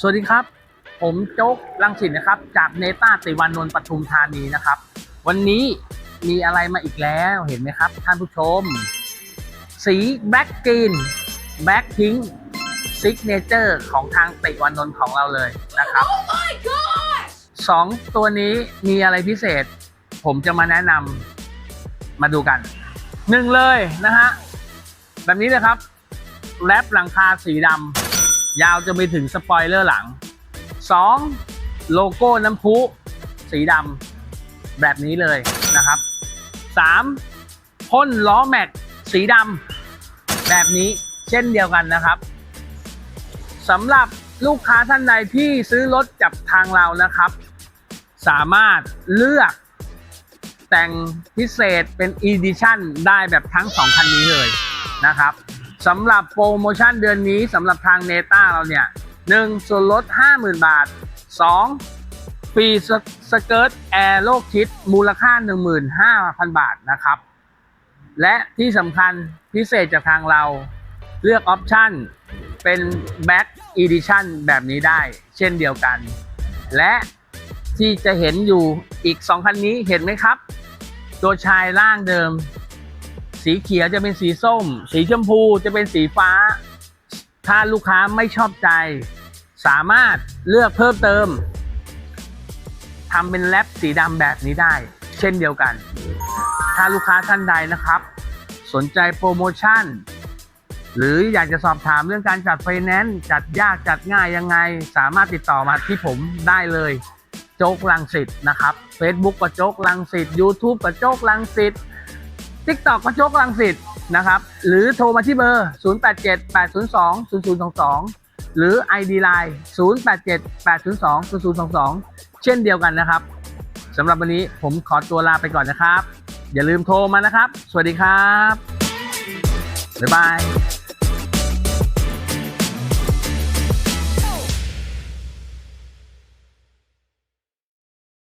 สวัสดีครับ ผมโจ๊กลังสิตนะครับ จากเนต้าติวานนท์ปทุมธานีนะครับ วันนี้มีอะไรมาอีกแล้วเห็นไหมครับ ท่านผู้ชม สีแบล็กกรีนแบล็กพิงซิกเนเจอร์ของทางติวานนท์ของเราเลยนะครับ Oh my gosh! สองตัวนี้มีอะไรพิเศษ ผมจะมาแนะนำมาดูกันหนึ่งเลยนะฮะแบบนี้เลยครับแรปหลังคาสีดำ ยาวจะไปถึงสปอยเลอร์หลังสองโลโก้น้ำพุสีดำแบบนี้เลยนะครับสามพ่นล้อแม็กสีดำแบบนี้เช่นเดียวกันนะครับสำหรับลูกค้าท่านใดที่ซื้อรถกับทางเรานะครับ สามารถเลือกแต่งพิเศษเป็น Edition ได้แบบทั้ง 2 คันนี้เลยนะครับ สำหรับโปรโมชั่นเดือนนี้สำหรับทางเนต้าเราเนี่ย 1. ส่วนลด 50,000 บาท 2. ฟรีสสเกิร์ตแอร์โลกคิดมูลค่า 15,000 บาทนะครับ และที่สำคัญพิเศษจากทางเราเลือกออปชั่นเป็น Back Edition แบบนี้ได้ เช่นเดียวกัน และที่จะเห็นอยู่อีก 2 คันนี้เห็นไหมครับ ตัวชายล่างเดิม สีเขียวจะเป็นสีส้ม สีชมพูจะเป็นสีฟ้า ถ้าลูกค้าไม่ชอบใจ สามารถเลือกเพิ่มเติมทำเป็นแรปสีดำแบบนี้ได้ เช่นเดียวกัน ถ้าลูกค้าท่านใดนะครับ สนใจโปรโมชั่น หรืออยากจะสอบถามเรื่องการจัดไฟแนนซ์จัดยากจัดง่ายยังไง สามารถติดต่อมาที่ผมได้เลยโจ๊กลังสิตนะครับ Facebook ก็โจ๊กลังสิต YouTube ก็โจ๊กลังสิต ติ๊กต็อก็โจกลังสิตนะครับ หรือโทรมาที่เบอร์ 0878020022 หรือ ID Line 0878020022 เช่นเดียวกันนะครับสำหรับวันนี้ผมขอตัวลาไปก่อนนะครับ อย่าลืมโทรมานะครับ สวัสดีครับ บ๊ายบาย